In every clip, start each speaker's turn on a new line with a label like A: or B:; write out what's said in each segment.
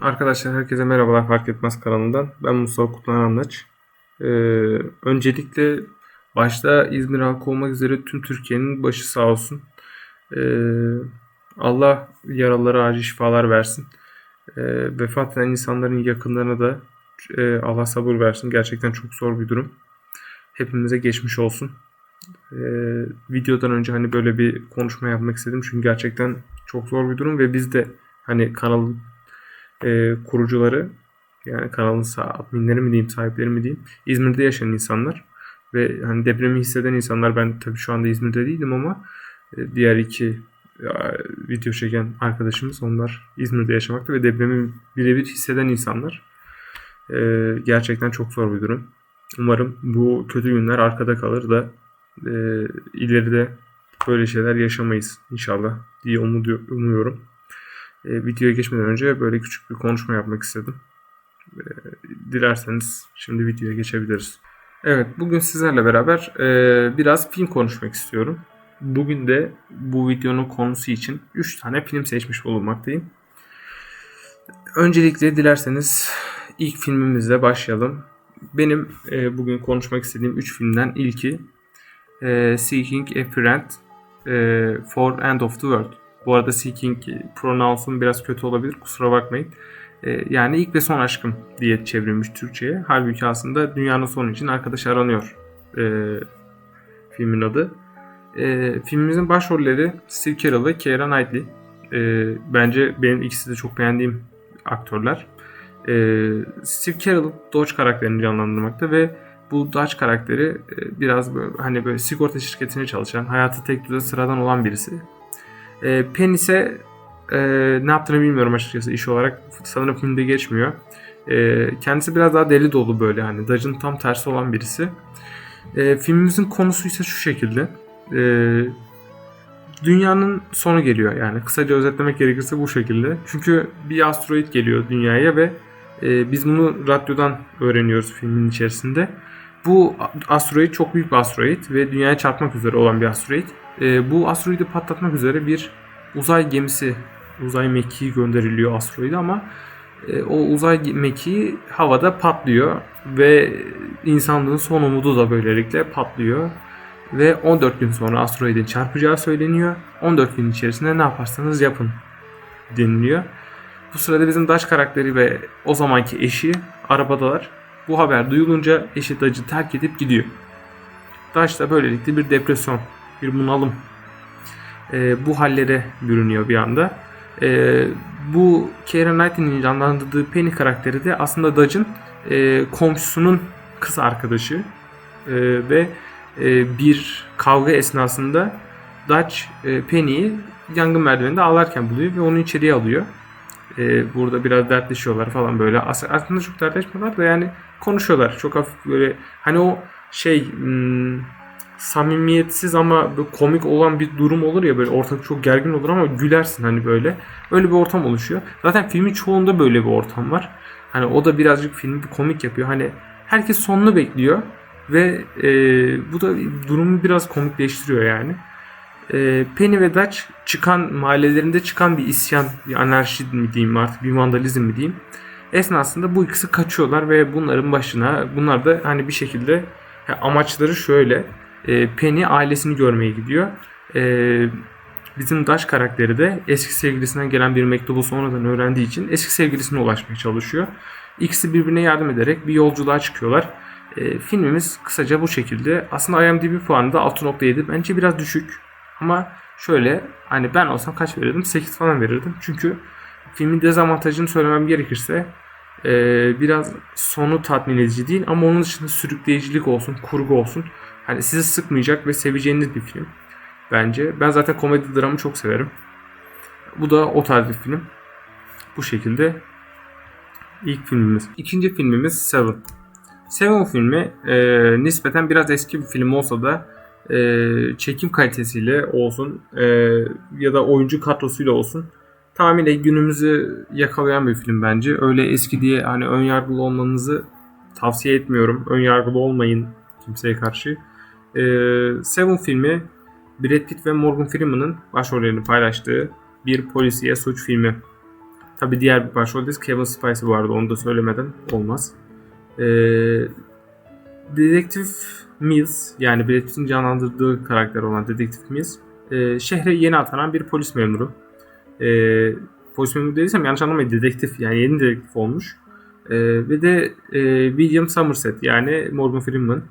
A: Arkadaşlar herkese merhabalar fark etmez kanalından. Ben Mustafa Kutlan Anlaç. Ee, öncelikle başta İzmir halkı olmak üzere tüm Türkiye'nin başı sağ olsun. Ee, Allah yaralılara acil şifalar versin. Ee, vefat eden insanların yakınlarına da e, Allah sabır versin. Gerçekten çok zor bir durum. Hepimize geçmiş olsun. Ee, videodan önce hani böyle bir konuşma yapmak istedim. Çünkü gerçekten çok zor bir durum ve biz de hani kanalın e, kurucuları yani kanalın sah- adminleri mi diyeyim sahipleri mi diyeyim İzmir'de yaşayan insanlar ve hani depremi hisseden insanlar ben tabii şu anda İzmir'de değilim ama e, diğer iki e, video çeken arkadaşımız onlar İzmir'de yaşamakta ve depremi birebir hisseden insanlar. E, gerçekten çok zor bir durum. Umarım bu kötü günler arkada kalır da e, ileride böyle şeyler yaşamayız inşallah diye umuyorum. E, videoya geçmeden önce böyle küçük bir konuşma yapmak istedim. E, dilerseniz şimdi videoya geçebiliriz. Evet, bugün sizlerle beraber e, biraz film konuşmak istiyorum. Bugün de bu videonun konusu için 3 tane film seçmiş bulunmaktayım. Öncelikle dilerseniz ilk filmimizle başlayalım. Benim e, bugün konuşmak istediğim 3 filmden ilki e, Seeking a Friend e, for End of the World. Bu arada seeking pronounce'um biraz kötü olabilir kusura bakmayın. Ee, yani ilk ve son aşkım diye çevrilmiş Türkçe'ye. Halbuki aslında dünyanın sonu için arkadaş aranıyor ee, filmin adı. Ee, filmimizin başrolleri Steve Carell ve Keira Knightley. Ee, bence benim ikisi de çok beğendiğim aktörler. Ee, Steve Carell Dodge karakterini canlandırmakta ve bu Dodge karakteri e, biraz böyle, hani böyle sigorta şirketine çalışan, hayatı tek düze sıradan olan birisi. E, Penn ise e, ne yaptığını bilmiyorum açıkçası iş olarak. Sanırım filmde geçmiyor. E, kendisi biraz daha deli dolu böyle hani Dodge'ın tam tersi olan birisi. E, filmimizin konusu ise şu şekilde. E, dünyanın sonu geliyor yani kısaca özetlemek gerekirse bu şekilde. Çünkü bir asteroid geliyor dünyaya ve e, biz bunu radyodan öğreniyoruz filmin içerisinde. Bu asteroid çok büyük bir asteroid ve dünyaya çarpmak üzere olan bir asteroid. E, bu asteroidi patlatmak üzere bir uzay gemisi, uzay mekiği gönderiliyor asteroide ama e, o uzay mekiği havada patlıyor ve insanlığın son umudu da böylelikle patlıyor. Ve 14 gün sonra asteroidin çarpacağı söyleniyor. 14 gün içerisinde ne yaparsanız yapın deniliyor. Bu sırada bizim Daş karakteri ve o zamanki eşi arabadalar. Bu haber duyulunca eşi Dacı terk edip gidiyor. Daş da böylelikle bir depresyon, bir bunalım e, bu hallere bürünüyor bir anda. E, bu Keira Knightley'nin canlandırdığı Penny karakteri de aslında Dodge'ın e, komşusunun kız arkadaşı e, ve e, bir kavga esnasında Dodge e, Penny'yi yangın merdiveninde ağlarken buluyor ve onu içeriye alıyor. E, burada biraz dertleşiyorlar falan böyle. Aslında çok dertleşmiyorlar da yani konuşuyorlar. Çok hafif böyle hani o şey hmm, samimiyetsiz ama komik olan bir durum olur ya böyle ortalık çok gergin olur ama gülersin hani böyle. Öyle bir ortam oluşuyor. Zaten filmin çoğunda böyle bir ortam var. Hani o da birazcık filmi bir komik yapıyor. Hani herkes sonunu bekliyor ve e, bu da durumu biraz komikleştiriyor yani. E, Penny ve Dutch çıkan mahallelerinde çıkan bir isyan, bir anarşi mi diyeyim artık bir vandalizm mi diyeyim. Esnasında bu ikisi kaçıyorlar ve bunların başına bunlar da hani bir şekilde amaçları şöyle e, Penny ailesini görmeye gidiyor. E, bizim Dash karakteri de eski sevgilisinden gelen bir mektubu sonradan öğrendiği için eski sevgilisine ulaşmaya çalışıyor. İkisi birbirine yardım ederek bir yolculuğa çıkıyorlar. E, filmimiz kısaca bu şekilde. Aslında IMDb puanı da 6.7. Bence biraz düşük. Ama şöyle hani ben olsam kaç verirdim? 8 falan verirdim. Çünkü filmin dezavantajını söylemem gerekirse e, biraz sonu tatmin edici değil ama onun dışında sürükleyicilik olsun, kurgu olsun Hani sizi sıkmayacak ve seveceğiniz bir film. Bence. Ben zaten komedi dramı çok severim. Bu da o tarz bir film. Bu şekilde ilk filmimiz. İkinci filmimiz Seven. Seven filmi e, nispeten biraz eski bir film olsa da e, çekim kalitesiyle olsun e, ya da oyuncu kadrosuyla olsun tamamıyla günümüzü yakalayan bir film bence. Öyle eski diye hani ön yargılı olmanızı tavsiye etmiyorum. Ön yargılı olmayın kimseye karşı. E, Seven filmi Brad Pitt ve Morgan Freeman'ın başrollerini paylaştığı bir polisiye suç filmi. Tabi diğer bir başrolde Kevin Spacey vardı onu da söylemeden olmaz. Ee, Dedektif Mills yani Brad Pitt'in canlandırdığı karakter olan Dedektif Mills e, şehre yeni atanan bir polis memuru. E, polis memuru dediysem yanlış anlamayın dedektif yani yeni dedektif olmuş. E, ve de e, William Somerset yani Morgan Freeman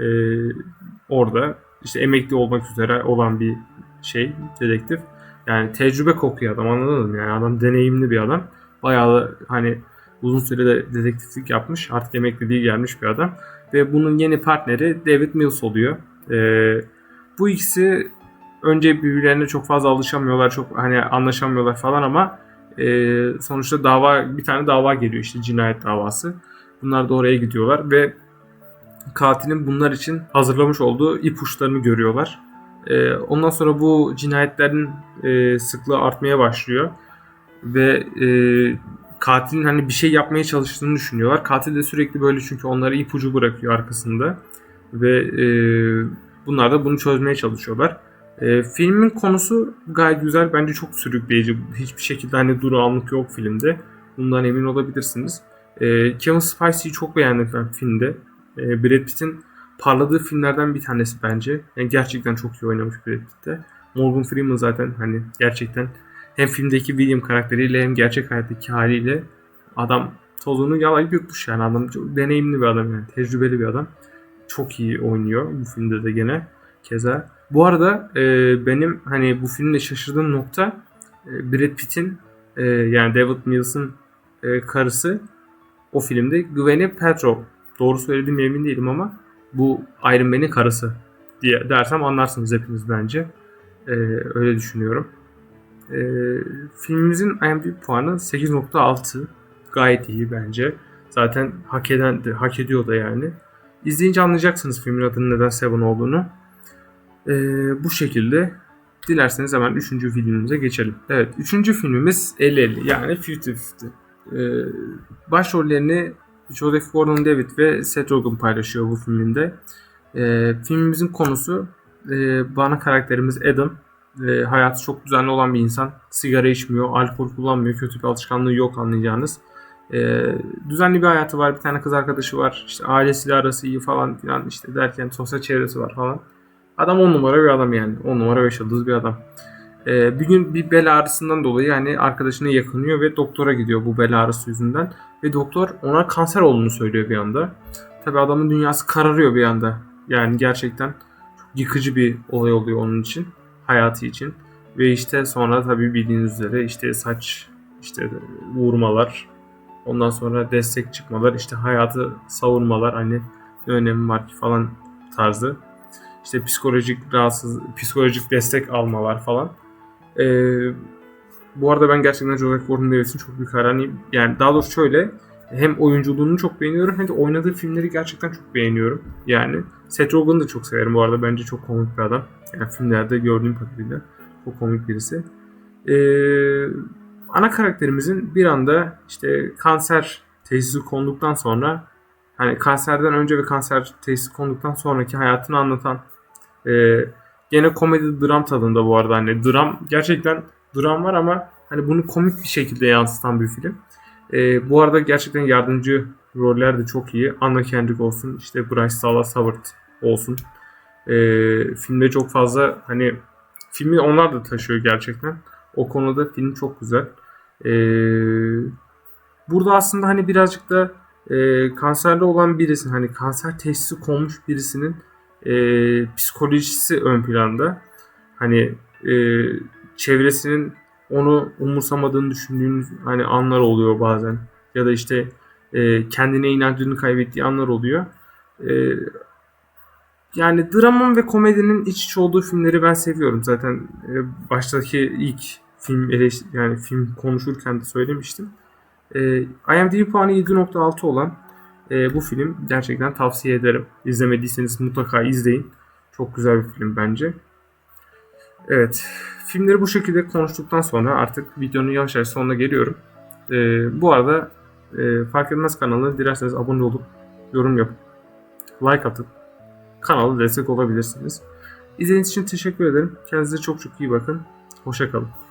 A: e, orada işte emekli olmak üzere olan bir şey dedektif. Yani tecrübe kokuyor adam anladın mı? Yani adam deneyimli bir adam. Bayağı da hani uzun sürede dedektiflik yapmış. Artık emekliliği gelmiş bir adam. Ve bunun yeni partneri David Mills oluyor. Ee, bu ikisi önce birbirlerine çok fazla alışamıyorlar. Çok hani anlaşamıyorlar falan ama e, sonuçta dava bir tane dava geliyor işte cinayet davası. Bunlar da oraya gidiyorlar ve katilin bunlar için hazırlamış olduğu ipuçlarını görüyorlar. E, ondan sonra bu cinayetlerin e, sıklığı artmaya başlıyor ve e, katilin hani bir şey yapmaya çalıştığını düşünüyorlar. Katil de sürekli böyle çünkü onlara ipucu bırakıyor arkasında ve e, bunlar da bunu çözmeye çalışıyorlar. E, filmin konusu gayet güzel. Bence çok sürükleyici. Hiçbir şekilde hani duru anlık yok filmde. Bundan emin olabilirsiniz. E, Kevin Spacey'i çok beğendim ben filmde. E, Brad Pitt'in parladığı filmlerden bir tanesi bence. Yani gerçekten çok iyi oynamış Brad Pitt'te. Morgan Freeman zaten hani gerçekten hem filmdeki William karakteriyle hem gerçek hayattaki haliyle adam tozunu yalayıp yutmuş yani adam çok deneyimli bir adam yani tecrübeli bir adam. Çok iyi oynuyor bu filmde de gene keza. Bu arada e, benim hani bu filmde şaşırdığım nokta e, Brad Pitt'in e, yani David Mills'ın e, karısı o filmde Gwyneth Paltrow. Doğru söylediğim emin değilim ama bu Iron Man'in karısı diye dersem anlarsınız hepiniz bence. E, öyle düşünüyorum. E, filmimizin IMDb puanı 8.6. Gayet iyi bence. Zaten hak eden de, hak ediyor da yani. İzleyince anlayacaksınız filmin adının neden Seven olduğunu. E, bu şekilde dilerseniz hemen 3. filmimize geçelim. Evet 3. filmimiz 50-50 yani 50-50. E, başrollerini Joseph Gordon-Levitt ve Seth Rogen paylaşıyor bu filminde. E, filmimizin konusu e, bana karakterimiz Adam e, hayatı çok düzenli olan bir insan. Sigara içmiyor, alkol kullanmıyor, kötü bir alışkanlığı yok anlayacağınız. E, düzenli bir hayatı var, bir tane kız arkadaşı var, işte ailesiyle arası iyi falan filan işte derken sosyal çevresi var falan. Adam on numara bir adam yani. On numara beş bir adam. E, bir gün bir bel ağrısından dolayı yani arkadaşına yakınıyor ve doktora gidiyor bu bel ağrısı yüzünden. Ve doktor ona kanser olduğunu söylüyor bir anda. Tabi adamın dünyası kararıyor bir anda. Yani gerçekten çok yıkıcı bir olay oluyor onun için hayatı için. Ve işte sonra tabii bildiğiniz üzere işte saç işte vurmalar, ondan sonra destek çıkmalar, işte hayatı savunmalar hani ne önemi var ki falan tarzı. İşte psikolojik rahatsız, psikolojik destek almalar falan. Ee, bu arada ben gerçekten Joseph Gordon-Levitt'in çok büyük hayranıyım. Yani daha doğrusu şöyle hem oyunculuğunu çok beğeniyorum hem de oynadığı filmleri gerçekten çok beğeniyorum. Yani Seth Rogen'ı da çok severim bu arada. Bence çok komik bir adam. Yani filmlerde gördüğüm kadarıyla çok komik birisi. Ee, ana karakterimizin bir anda işte kanser teşhisi konduktan sonra hani kanserden önce ve kanser teşhisi konduktan sonraki hayatını anlatan e, gene komedi dram tadında bu arada hani dram gerçekten dram var ama hani bunu komik bir şekilde yansıtan bir film. E, bu arada gerçekten yardımcı roller de çok iyi. Anna Kendrick olsun, işte Bryce Dallas Howard olsun. E, filmde çok fazla hani filmi onlar da taşıyor gerçekten. O konuda film çok güzel. E, burada aslında hani birazcık da e, kanserli olan birisinin hani kanser teşhisi konmuş birisinin e, psikolojisi ön planda. Hani e, çevresinin onu umursamadığını düşündüğünüz hani anlar oluyor bazen. Ya da işte e, kendine inancını kaybettiği anlar oluyor. E, yani dramın ve komedinin iç içe olduğu filmleri ben seviyorum. Zaten e, baştaki ilk film eleş yani film konuşurken de söylemiştim. E, IMDb puanı 7.6 olan e, bu film gerçekten tavsiye ederim. İzlemediyseniz mutlaka izleyin. Çok güzel bir film bence. Evet. Filmleri bu şekilde konuştuktan sonra artık videonun yavaş yavaş sonuna geliyorum. E, bu arada e, Fark Etmez kanalına dilerseniz abone olup yorum yapıp like atıp kanala destek olabilirsiniz. İzlediğiniz için teşekkür ederim. Kendinize çok çok iyi bakın. Hoşçakalın.